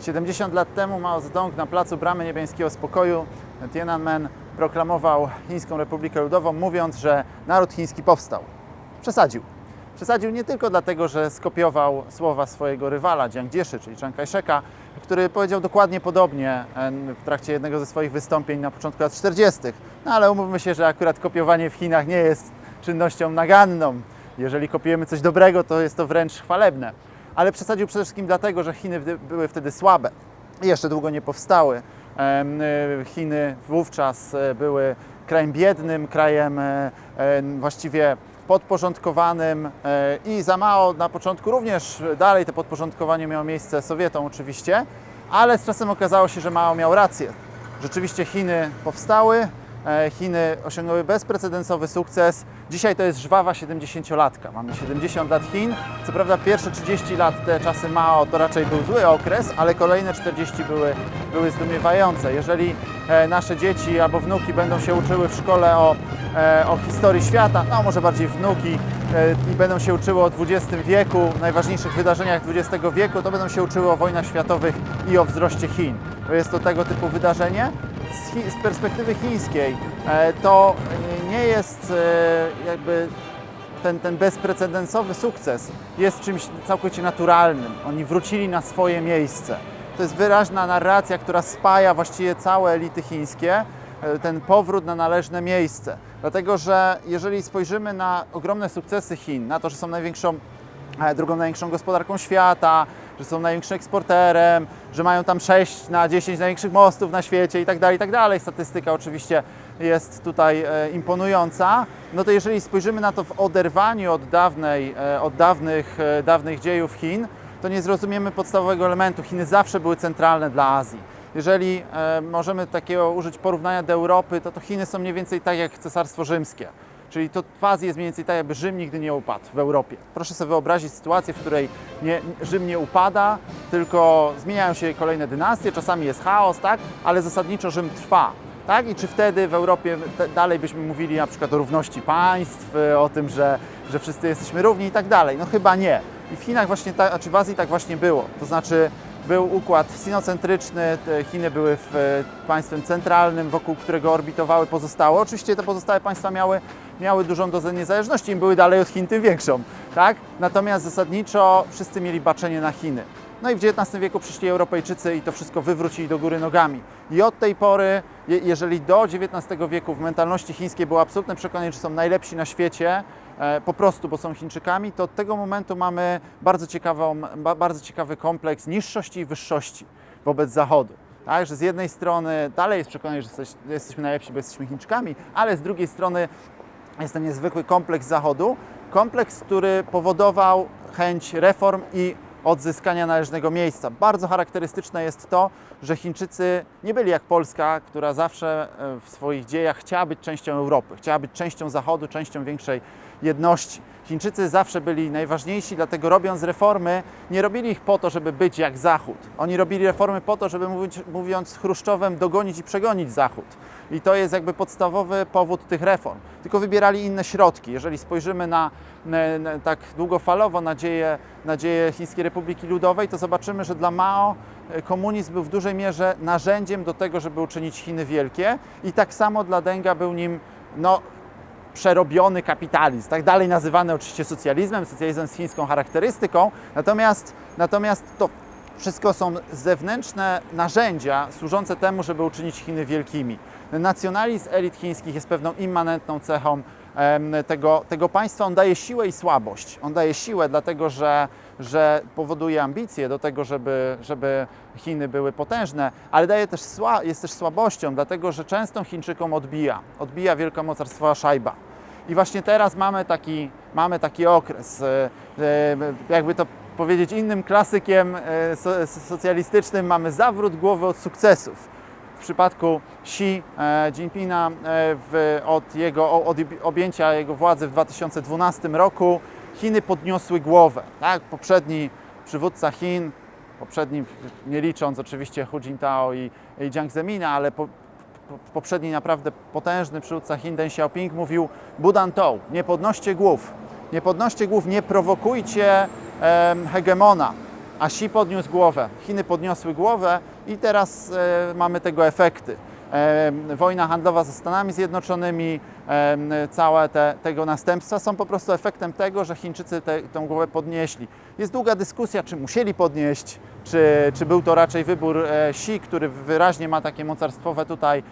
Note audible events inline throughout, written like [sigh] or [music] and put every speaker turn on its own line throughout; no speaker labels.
70 lat temu Mao Zedong na placu Bramy Niebiańskiego Spokoju Tiananmen proklamował Chińską Republikę Ludową, mówiąc, że naród chiński powstał. Przesadził. Przesadził nie tylko dlatego, że skopiował słowa swojego rywala Jiang Jieszy, czyli Chiang Kai-sheka, który powiedział dokładnie podobnie em, w trakcie jednego ze swoich wystąpień na początku lat 40. No ale umówmy się, że akurat kopiowanie w Chinach nie jest czynnością naganną. Jeżeli kopiujemy coś dobrego, to jest to wręcz chwalebne. Ale przesadził przede wszystkim dlatego, że Chiny były wtedy słabe jeszcze długo nie powstały. Y, Chiny wówczas e, były krajem biednym, krajem e, e, właściwie podporządkowanym e, i za mało na początku również dalej to podporządkowanie miało miejsce Sowietom oczywiście, ale z czasem okazało się, że Mao miał rację. Rzeczywiście Chiny powstały, e, Chiny osiągnęły bezprecedensowy sukces. Dzisiaj to jest żwawa 70-latka. Mamy 70 lat Chin. Co prawda pierwsze 30 lat, te czasy Mao, to raczej był zły okres, ale kolejne 40 były, były zdumiewające. Jeżeli e, nasze dzieci albo wnuki będą się uczyły w szkole o, e, o historii świata, no może bardziej wnuki, e, i będą się uczyły o XX wieku, najważniejszych wydarzeniach XX wieku, to będą się uczyły o wojnach światowych i o wzroście Chin. Jest to tego typu wydarzenie. Z, z perspektywy chińskiej e, to nie jest e, jakby ten, ten bezprecedensowy sukces jest czymś całkowicie naturalnym. Oni wrócili na swoje miejsce. To jest wyraźna narracja, która spaja właściwie całe elity chińskie, e, ten powrót na należne miejsce. Dlatego, że jeżeli spojrzymy na ogromne sukcesy Chin, na to, że są największą, drugą największą gospodarką świata, że są największym eksporterem, że mają tam 6 na 10 największych mostów na świecie i tak dalej, i tak. Statystyka oczywiście jest tutaj e, imponująca. No to jeżeli spojrzymy na to w oderwaniu od, dawnej, e, od dawnych, e, dawnych dziejów Chin, to nie zrozumiemy podstawowego elementu. Chiny zawsze były centralne dla Azji. Jeżeli możemy takiego użyć porównania do Europy, to, to Chiny są mniej więcej tak jak Cesarstwo Rzymskie. Czyli to Azji jest mniej więcej tak, jakby Rzym nigdy nie upadł w Europie. Proszę sobie wyobrazić sytuację, w której nie, Rzym nie upada, tylko zmieniają się kolejne dynastie, czasami jest chaos, tak? ale zasadniczo Rzym trwa. Tak? I czy wtedy w Europie dalej byśmy mówili na przykład o równości państw, o tym, że, że wszyscy jesteśmy równi i tak dalej? No chyba nie. I w Chinach właśnie, tak, czy w Azji tak właśnie było. To znaczy był układ sinocentryczny, Chiny były w, e, państwem centralnym, wokół którego orbitowały pozostałe. Oczywiście te pozostałe państwa miały, miały dużą dozę niezależności, im były dalej od Chin, tym większą. Tak? Natomiast zasadniczo wszyscy mieli baczenie na Chiny. No i w XIX wieku przyszli Europejczycy i to wszystko wywrócili do góry nogami. I od tej pory, je- jeżeli do XIX wieku w mentalności chińskiej było absolutne przekonanie, że są najlepsi na świecie, e, po prostu, bo są Chińczykami, to od tego momentu mamy bardzo, ciekawą, ba- bardzo ciekawy kompleks niższości i wyższości wobec Zachodu. Tak, że z jednej strony dalej jest przekonanie, że jesteś, jesteśmy najlepsi, bo jesteśmy Chińczykami, ale z drugiej strony jest ten niezwykły kompleks Zachodu. Kompleks, który powodował chęć reform i odzyskania należnego miejsca. Bardzo charakterystyczne jest to, że Chińczycy nie byli jak Polska, która zawsze e, w swoich dziejach chciała być częścią Europy, chciała być częścią Zachodu, częścią większej jedności. Chińczycy zawsze byli najważniejsi, dlatego robiąc reformy, nie robili ich po to, żeby być jak Zachód. Oni robili reformy po to, żeby mówić, mówiąc Chruszczowem, dogonić i przegonić Zachód. I to jest jakby podstawowy powód tych reform. Tylko wybierali inne środki. Jeżeli spojrzymy na, na, na tak długofalowo na dzieje, na dzieje Chińskiej Republiki Ludowej, to zobaczymy, że dla Mao e, komunizm był w dużej mierze narzędziem do tego, żeby uczynić Chiny wielkie i tak samo dla Denga był nim no, przerobiony kapitalizm, tak dalej nazywany oczywiście socjalizmem, socjalizmem z chińską charakterystyką, natomiast, natomiast to wszystko są zewnętrzne narzędzia służące temu, żeby uczynić Chiny wielkimi. Nacjonalizm elit chińskich jest pewną immanentną cechą tego, tego państwa. On daje siłę i słabość. On daje siłę, dlatego że, że powoduje ambicje do tego, żeby, żeby Chiny były potężne, ale daje też jest też słabością, dlatego że często Chińczykom odbija. Odbija wielkomocarstwo Szajba. I właśnie teraz mamy taki, mamy taki okres, e, e, jakby to powiedzieć innym klasykiem e, so, socjalistycznym, mamy zawrót głowy od sukcesów. W przypadku Xi Jinpinga w, od, jego, od objęcia jego władzy w 2012 roku Chiny podniosły głowę. Tak? Poprzedni przywódca Chin, poprzedni, nie licząc oczywiście Hu Jintao i, i Jiang Zemina, ale po- poprzedni naprawdę potężny przywódca Chin Deng Xiaoping mówił Budan Tou, nie podnoście głów, nie podnoście głów, nie prowokujcie em, hegemona. a Xi podniósł głowę. Chiny podniosły głowę i teraz e, mamy tego efekty. Wojna handlowa ze Stanami Zjednoczonymi, całe te, tego następstwa są po prostu efektem tego, że Chińczycy tę tę głowę podnieśli. Jest długa dyskusja, czy musieli podnieść, czy, czy był to raczej wybór e, Xi, który wyraźnie ma takie mocarstwowe tutaj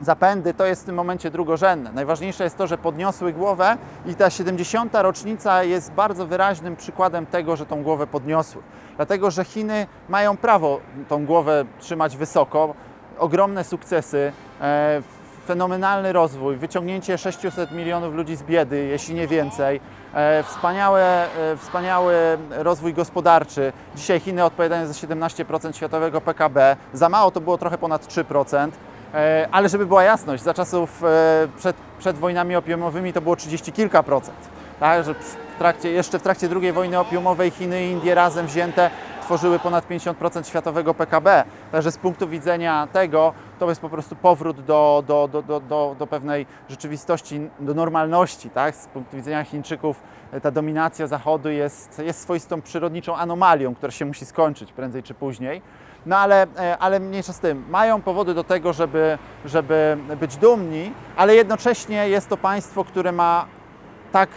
zapędy, to jest w tym momencie drugorzędne. Najważniejsze jest to, że podniosły głowę i ta 70. rocznica jest bardzo wyraźnym przykładem tego, że tą głowę podniosły. Dlatego, że Chiny mają prawo tą głowę trzymać wysoko, ogromne sukcesy, e, fenomenalny rozwój, wyciągnięcie 600 milionów ludzi z biedy, jeśli nie więcej, e, wspaniałe, e, wspaniały rozwój gospodarczy. Dzisiaj Chiny odpowiadają za 17% światowego PKB, za mało to było trochę ponad 3%. E, Ale żeby była jasność, za czasów przed, przed wojnami opiumowymi to było 30 kilka procent. Tak, że w trakcie, jeszcze w trakcie II wojny opiumowej Chiny i Indie razem wzięte tworzyły ponad 50% światowego PKB. Także z punktu widzenia tego to jest po prostu powrót do, do, do, do, do, pewnej rzeczywistości, do normalności. Tak? Z punktu widzenia Chińczyków e, ta dominacja Zachodu jest, jest swoistą przyrodniczą anomalią, która się musi skończyć prędzej czy później. No ale, e, ale mniejsza z tym, mają powody do tego, żeby, żeby być dumni, ale jednocześnie jest to państwo, które ma tak,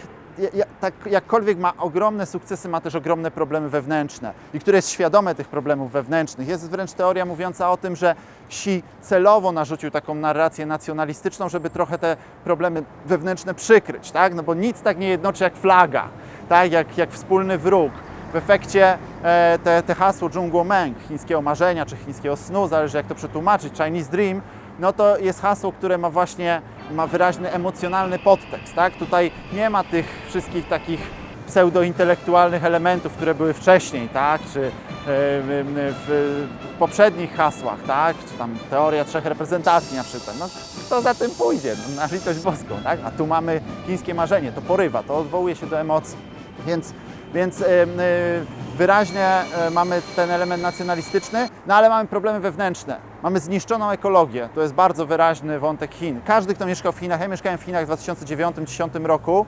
tak jakkolwiek ma ogromne sukcesy, ma też ogromne problemy wewnętrzne i które jest świadome tych problemów wewnętrznych. Jest wręcz teoria mówiąca o tym, że Xi celowo narzucił taką narrację nacjonalistyczną, żeby trochę te problemy wewnętrzne przykryć, tak? No bo nic tak nie jednoczy jak flaga, tak? Jak, jak wspólny wróg. W efekcie e, te, te hasło Zhongguomeng, chińskiego marzenia czy chińskiego snu, zależy jak to przetłumaczyć, Chinese Dream, no to jest hasło, które ma właśnie ma wyraźny emocjonalny podtekst. Tak? Tutaj nie ma tych wszystkich takich pseudointelektualnych elementów, które były wcześniej, tak? czy e, w, poprzednich hasłach, tak? czy tam teoria trzech reprezentacji na przykład. No, kto za tym pójdzie? No, na litość boską. Tak? A tu mamy chińskie marzenie, to porywa, to odwołuje się do emocji. Więc, więc wyraźnie e, mamy ten element nacjonalistyczny, no ale mamy problemy wewnętrzne. Mamy zniszczoną ekologię. To jest bardzo wyraźny wątek Chin. Każdy, kto mieszkał w Chinach, ja mieszkałem w Chinach w 2009-2010 roku,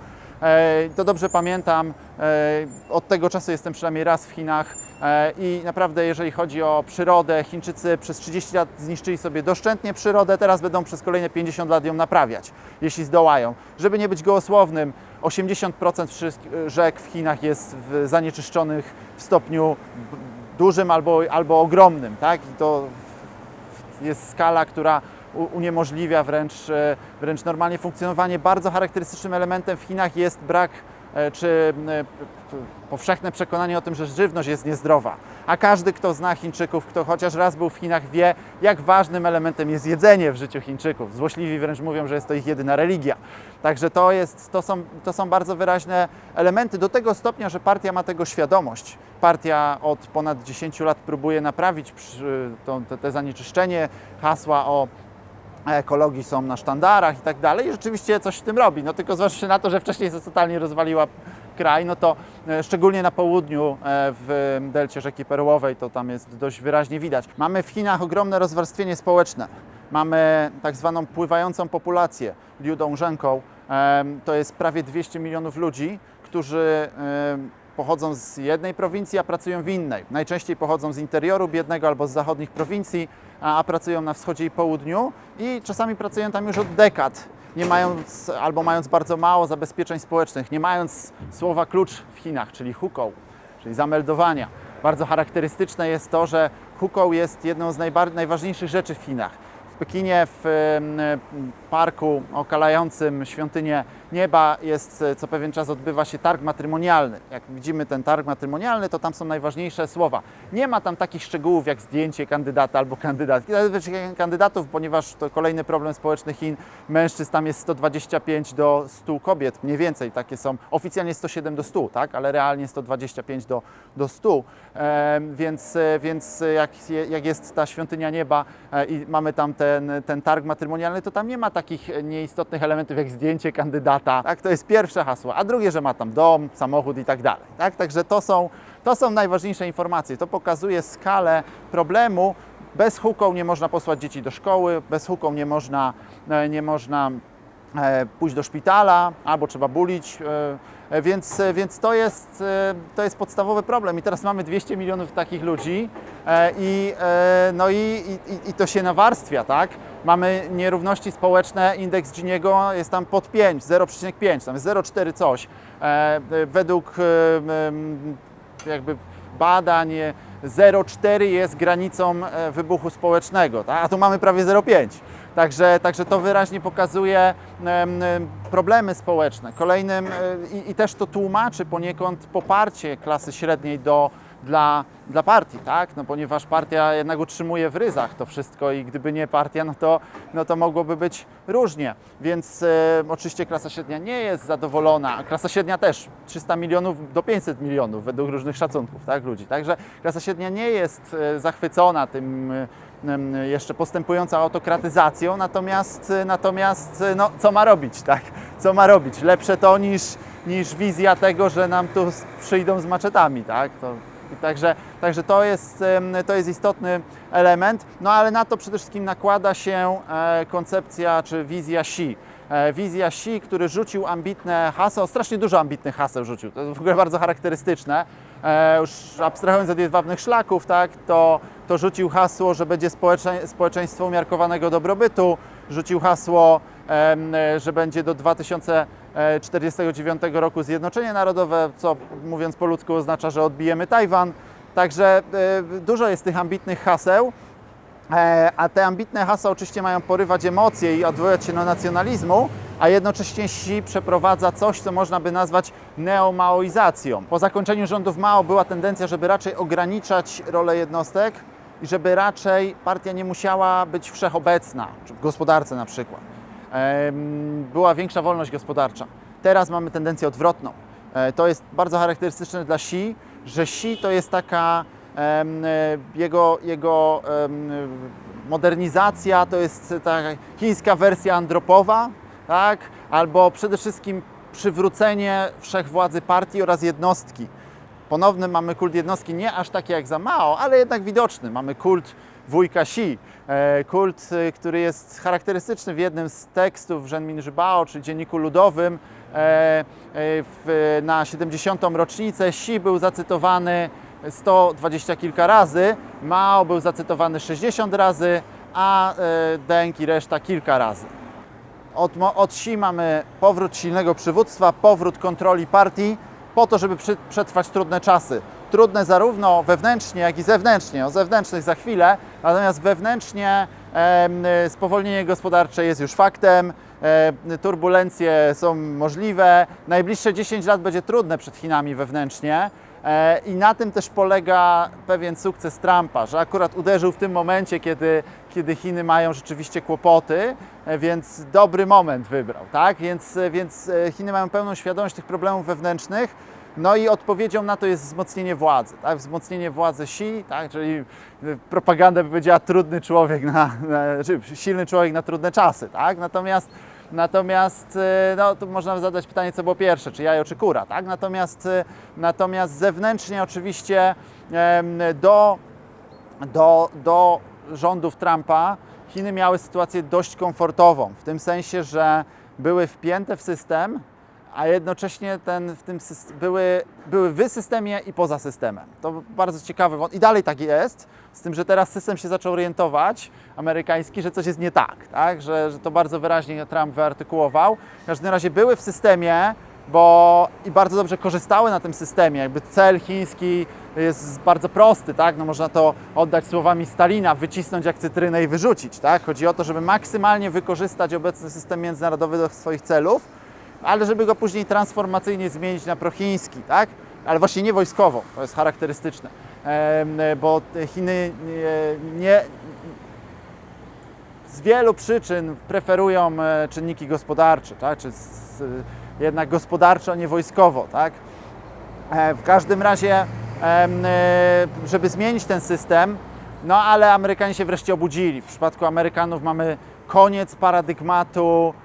to dobrze pamiętam. e, Od tego czasu jestem przynajmniej raz w Chinach e, i naprawdę jeżeli chodzi o przyrodę, Chińczycy przez 30 lat zniszczyli sobie doszczętnie przyrodę, teraz będą przez kolejne 50 lat ją naprawiać, jeśli zdołają. Żeby nie być gołosłownym, 80% wszystkich rzek w Chinach jest w zanieczyszczonych w stopniu dużym albo, albo ogromnym, tak? I to jest skala, która uniemożliwia wręcz, e, wręcz normalnie funkcjonowanie. Bardzo charakterystycznym elementem w Chinach jest brak e, czy e, powszechne przekonanie o tym, że żywność jest niezdrowa. A każdy, kto zna Chińczyków, kto chociaż raz był w Chinach, wie, jak ważnym elementem jest jedzenie w życiu Chińczyków. Złośliwi wręcz mówią, że jest to ich jedyna religia. Także to, jest, to, są, to są bardzo wyraźne elementy, do tego stopnia, że partia ma tego świadomość. Partia od ponad 10 lat próbuje naprawić to, te, te zanieczyszczenie, hasła o ekologii są na sztandarach i tak dalej. I rzeczywiście coś w tym robi. No tylko zważywszy na to, że wcześniej to totalnie rozwaliła kraj, no to e, szczególnie na południu e, w delcie rzeki Perłowej to tam jest dość wyraźnie widać. Mamy w Chinach ogromne rozwarstwienie społeczne. Mamy tak zwaną pływającą populację liudążenką. To jest prawie 200 milionów ludzi, którzy pochodzą z jednej prowincji, a pracują w innej. Najczęściej pochodzą z interioru biednego albo z zachodnich prowincji, a, a pracują na wschodzie i południu i czasami pracują tam już od dekad, nie mając albo mając bardzo mało zabezpieczeń społecznych, nie mając słowa klucz w Chinach, czyli hukou, czyli zameldowania. Bardzo charakterystyczne jest to, że hukou jest jedną z najważniejszych rzeczy w Chinach. W Pekinie w parku okalającym świątynię nieba jest e, co pewien czas odbywa się targ matrymonialny. Jak widzimy ten targ matrymonialny, to tam są najważniejsze słowa. Nie ma tam takich szczegółów jak zdjęcie kandydata albo kandydatki. Kandydatów, ponieważ to kolejny problem społeczny Chin. Mężczyzn tam jest 125 do 100 kobiet, mniej więcej takie są. Oficjalnie 107 do 100, tak? ale realnie 125 do, do 100. Em, więc, e, więc jak, je- jak jest ta świątynia nieba e, i mamy tam ten, ten targ matrymonialny, to tam nie ma takich nieistotnych elementów jak zdjęcie kandydata. Tak? To jest pierwsze hasło, a drugie, że ma tam dom, samochód i tak dalej. Tak? Także to są, to są najważniejsze informacje. To pokazuje skalę problemu. Bez huką nie można posłać dzieci do szkoły, bez huką nie można, e, nie można pójść do szpitala, albo trzeba bulić, e, e, więc, e, więc to, jest, e, to jest podstawowy problem. I teraz mamy 200 milionów takich ludzi e, i, e, no i, i, i to się nawarstwia, tak? Mamy nierówności społeczne, indeks Giniego jest tam pod 5, 0,5, tam jest 0,4 coś. E, e, według e, jakby badań e, 0,4 jest granicą e, wybuchu społecznego, tak? a tu mamy prawie 0,5. Także, także to wyraźnie pokazuje em, em, problemy społeczne. Kolejnym, e, i, i też to tłumaczy poniekąd poparcie klasy średniej do, dla, dla partii, tak? no, ponieważ partia jednak utrzymuje w ryzach to wszystko i gdyby nie partia, no to, no to mogłoby być różnie. Więc e, oczywiście klasa średnia nie jest zadowolona, a klasa średnia też 300 milionów do 500 milionów według różnych szacunków tak, ludzi. Także klasa średnia nie jest e, zachwycona tym em, jeszcze postępującą autokratyzacją, natomiast, natomiast no, co ma robić, tak? Co ma robić? Lepsze to niż, niż wizja tego, że nam tu przyjdą z maczetami, tak? To, Także, także to, jest, to jest istotny element, no ale na to przede wszystkim nakłada się e, koncepcja czy wizja Xi. E, Wizja Xi, który rzucił ambitne hasło, strasznie dużo ambitnych haseł rzucił, to jest w ogóle bardzo charakterystyczne. E, Już abstrahując od jedwabnych szlaków, tak, to, to rzucił hasło, że będzie społecze, społeczeństwo umiarkowanego dobrobytu, rzucił hasło, że będzie do 2049 roku zjednoczenie narodowe, co mówiąc po ludzku oznacza, że odbijemy Tajwan. Także e, dużo jest tych ambitnych haseł. E, A te ambitne hasła oczywiście mają porywać emocje i odwoływać się do nacjonalizmu, a jednocześnie Xi przeprowadza coś, co można by nazwać neomaoizacją. Po zakończeniu rządów Mao była tendencja, żeby raczej ograniczać rolę jednostek i żeby raczej partia nie musiała być wszechobecna, w gospodarce na przykład. Była większa wolność gospodarcza. Teraz mamy tendencję odwrotną. E, To jest bardzo charakterystyczne dla Xi, że Xi to jest taka e, jego, jego modernizacja, to jest ta chińska wersja andropowa, tak? albo przede wszystkim przywrócenie wszechwładzy partii oraz jednostki. Ponowny mamy kult jednostki, nie aż taki jak za Mao, ale jednak widoczny. Mamy kult wujka Xi, e, kult, e, który jest charakterystyczny w jednym z tekstów Zhenmin Zhibao, czyli Dzienniku Ludowym. E, na 70. rocznicę Xi był zacytowany 120 kilka razy, Mao był zacytowany 60 razy, a Deng i reszta kilka razy. Od, od Xi mamy powrót silnego przywództwa, powrót kontroli partii, po to, żeby przetrwać trudne czasy. Trudne zarówno wewnętrznie, jak i zewnętrznie. O zewnętrznych za chwilę, natomiast wewnętrznie y, spowolnienie gospodarcze jest już faktem, e, turbulencje są możliwe. Najbliższe 10 lat będzie trudne przed Chinami wewnętrznie. E, I na tym też polega pewien sukces Trumpa, że akurat uderzył w tym momencie, kiedy, kiedy Chiny mają rzeczywiście kłopoty, e, więc dobry moment wybrał, tak? Więc, e, więc e, Chiny mają pełną świadomość tych problemów wewnętrznych, no i odpowiedzią na to jest wzmocnienie władzy, tak? Wzmocnienie władzy Xi, tak? Czyli e, propaganda by powiedziała trudny człowiek na, na czy silny człowiek na trudne czasy, tak? Natomiast Natomiast e, no, tu można zadać pytanie, co było pierwsze, czy jajo, czy kura, tak? Natomiast, e, natomiast zewnętrznie oczywiście do, do, do rządów Trumpa Chiny miały sytuację dość komfortową, w tym sensie, że były wpięte w system, a jednocześnie ten, w tym były, były w systemie i poza systemem. To bardzo ciekawe wąt- i dalej tak jest, z tym, że teraz system się zaczął orientować, amerykański, że coś jest nie tak, tak? Że, że to bardzo wyraźnie Trump wyartykułował. W każdym razie były w systemie, bo i bardzo dobrze korzystały na tym systemie. Jakby cel chiński jest bardzo prosty, tak? No można to oddać słowami Stalina, wycisnąć jak cytrynę i wyrzucić, tak? Chodzi o to, żeby maksymalnie wykorzystać obecny system międzynarodowy do swoich celów, ale żeby go później transformacyjnie zmienić na prochiński, tak? Ale właśnie nie wojskowo, to jest charakterystyczne, Em, bo Chiny nie, nie, z wielu przyczyn preferują e, czynniki gospodarcze, tak? czy z, jednak gospodarczo, a nie wojskowo. Tak? E, W każdym razie, e, żeby zmienić ten system, no ale Amerykanie się wreszcie obudzili. W przypadku Amerykanów mamy koniec paradygmatu e,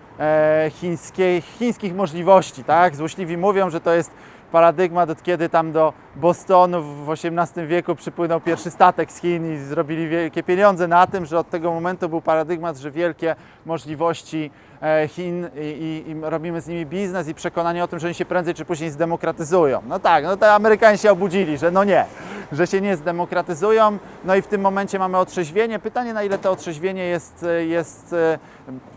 chińskiej, chińskich możliwości. Tak? Złośliwi mówią, że to jest paradygmat, od kiedy tam do Bostonu w XVIII wieku przypłynął pierwszy statek z Chin i zrobili wielkie pieniądze na tym, że od tego momentu był paradygmat, że wielkie możliwości e, Chin i, i, robimy z nimi biznes i przekonanie o tym, że oni się prędzej czy później zdemokratyzują. No tak, no to Amerykanie się obudzili, że no nie, że się nie zdemokratyzują. No i w tym momencie mamy otrzeźwienie. Pytanie, na ile to otrzeźwienie jest, e, jest e,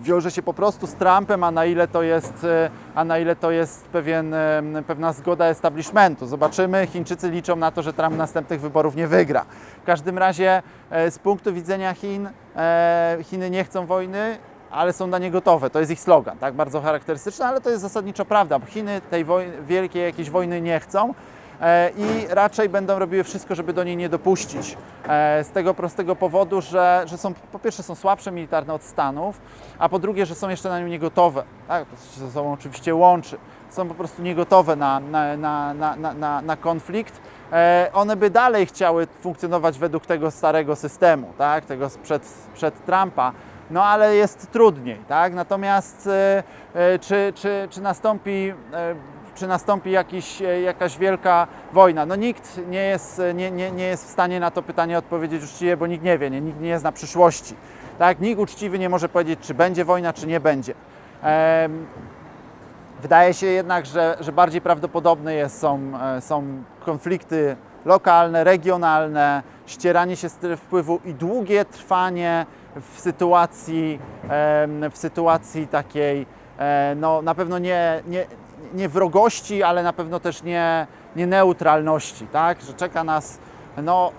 wiąże się po prostu z Trumpem, a na ile to jest, e, a na ile to jest pewien, e, pewna zgoda establishmentu. Zobaczymy. Chińczycy liczą na to, że Trump następnych wyborów nie wygra. W każdym razie e, z punktu widzenia Chin, e, Chiny nie chcą wojny, ale są na nie gotowe. To jest ich slogan, tak? Bardzo charakterystyczny, ale to jest zasadniczo prawda, Chiny tej woj- wielkiej jakiejś wojny nie chcą e, i raczej będą robiły wszystko, żeby do niej nie dopuścić. E, z tego prostego powodu, że, że są po pierwsze są słabsze militarne od Stanów, a po drugie, że są jeszcze na nią niegotowe. Tak? To się ze sobą oczywiście łączy. Są po prostu niegotowe na, na, na, na, na, na, konflikt. E, one by dalej chciały funkcjonować według tego starego systemu, tak? tego sprzed, przed Trumpa. No ale jest trudniej, tak? Natomiast e, e, czy, czy, czy nastąpi, e, czy nastąpi jakiś, jakaś wielka wojna? No nikt nie jest, nie, nie, nie jest w stanie na to pytanie odpowiedzieć uczciwie, bo nikt nie wie, nie? nikt nie zna przyszłości. Tak? Nikt uczciwy nie może powiedzieć, czy będzie wojna, czy nie będzie. Em, Wydaje się jednak, że, że bardziej prawdopodobne jest, są, są konflikty lokalne, regionalne, ścieranie się stref wpływu i długie trwanie w sytuacji, w sytuacji takiej, e, no na pewno nie, nie, nie wrogości, ale na pewno też nie, nie neutralności, tak? Że czeka nas, no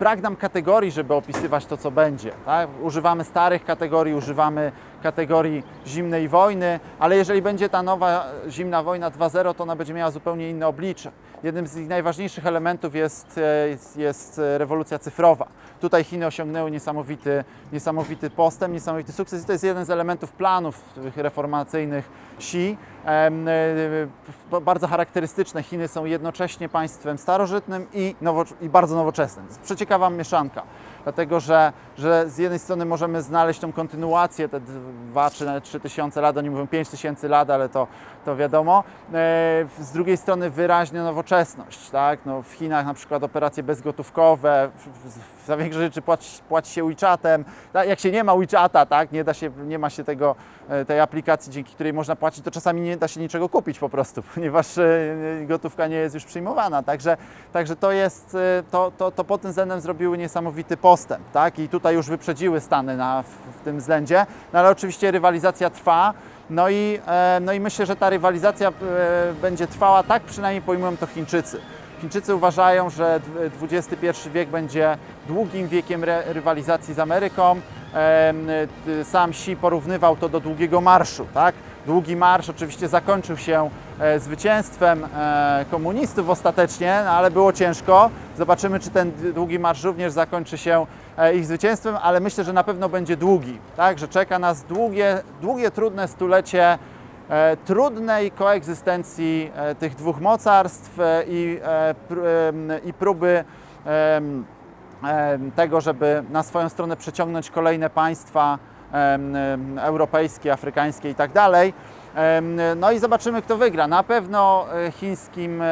brak nam kategorii, żeby opisywać to, co będzie. Tak? Używamy starych kategorii, używamy kategorii zimnej wojny, ale jeżeli będzie ta nowa zimna wojna 2.0, to ona będzie miała zupełnie inne oblicze. Jednym z ich najważniejszych elementów jest, e, jest, jest e, rewolucja cyfrowa. Tutaj Chiny osiągnęły niesamowity, niesamowity postęp, niesamowity sukces i to jest jeden z elementów planów tych reformacyjnych Xi. E, Bardzo charakterystyczne. Chiny są jednocześnie państwem starożytnym i, nowo, i bardzo nowoczesnym. Przeciekawa mieszanka, dlatego że, że z jednej strony możemy znaleźć tą kontynuację, te 2 czy nawet 3 tysiące lat, oni mówią 5 tysięcy lat, ale to, to wiadomo. E, Z drugiej strony wyraźnie nowoczesność. Tak? No, w Chinach na przykład operacje bezgotówkowe, w- w- za większość rzeczy płaci, płaci się WeChatem. Jak się nie ma WeChata, tak? nie, da się, nie ma się tego, e, tej aplikacji, dzięki której można płacić, to czasami nie da się niczego kupić po prostu, [laughs] ponieważ e, gotówka nie jest już przyjmowana. Także, także to jest, e, to, to, to pod tym względem zrobiły niesamowity postęp. Tak? I tutaj już wyprzedziły Stany na, w, w tym względzie, no ale oczywiście rywalizacja trwa. No i, e, no i myślę, że ta rywalizacja e, będzie trwała, tak przynajmniej pojmują to Chińczycy. Chińczycy uważają, że XXI wiek będzie długim wiekiem rywalizacji z Ameryką. Sam Xi porównywał to do długiego marszu. Tak? Długi marsz oczywiście zakończył się e, zwycięstwem e, komunistów ostatecznie, no, ale było ciężko. Zobaczymy, czy ten długi marsz również zakończy się e, ich zwycięstwem, ale myślę, że na pewno będzie długi. Tak? Że czeka nas długie, długie trudne stulecie trudnej koegzystencji e, tych dwóch mocarstw e, i, e, i próby tego, żeby na swoją stronę przyciągnąć kolejne państwa europejskie, afrykańskie i tak No i zobaczymy, kto wygra. Na pewno e, chińskim,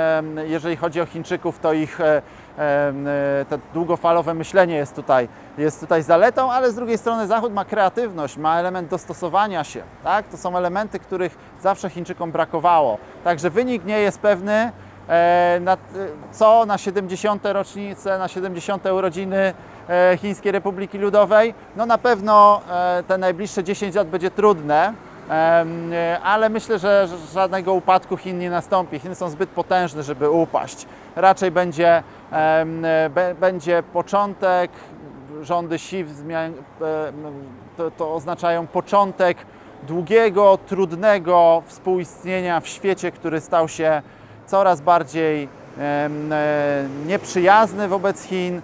jeżeli chodzi o Chińczyków, to ich e, e, to długofalowe myślenie jest tutaj, jest tutaj zaletą, ale z drugiej strony Zachód ma kreatywność, ma element dostosowania się. Tak? To są elementy, których zawsze Chińczykom brakowało. Także wynik nie jest pewny. Co na 70. rocznicę, na 70. urodziny Chińskiej Republiki Ludowej. No na pewno te najbliższe 10 lat będzie trudne, ale myślę, że żadnego upadku Chin nie nastąpi. Chiny są zbyt potężne, żeby upaść. Raczej będzie, e, będzie początek, rządy Xi e, to, to oznaczają początek długiego, trudnego współistnienia w świecie, który stał się coraz bardziej e, nieprzyjazny wobec Chin,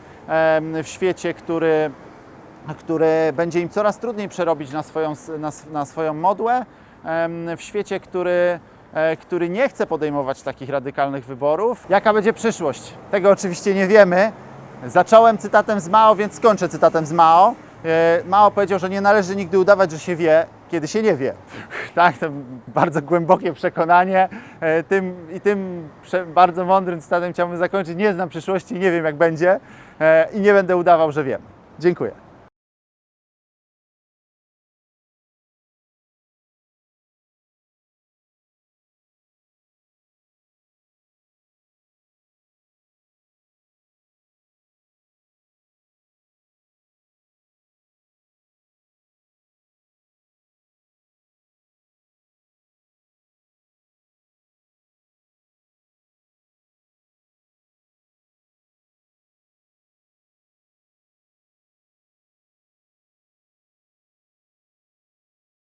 w świecie, który, który będzie im coraz trudniej przerobić na swoją, na, na swoją modłę, w świecie, który, e, który nie chce podejmować takich radykalnych wyborów. Jaka będzie przyszłość? Tego oczywiście nie wiemy. Zacząłem cytatem z Mao, więc skończę cytatem z Mao. E, Mao powiedział, że nie należy nigdy udawać, że się wie, kiedy się nie wie. [laughs] Tak, to bardzo głębokie przekonanie. E, Tym, I tym bardzo mądrym cytatem chciałbym zakończyć. Nie znam przyszłości, nie wiem jak będzie i nie będę udawał, że wiem. Dziękuję.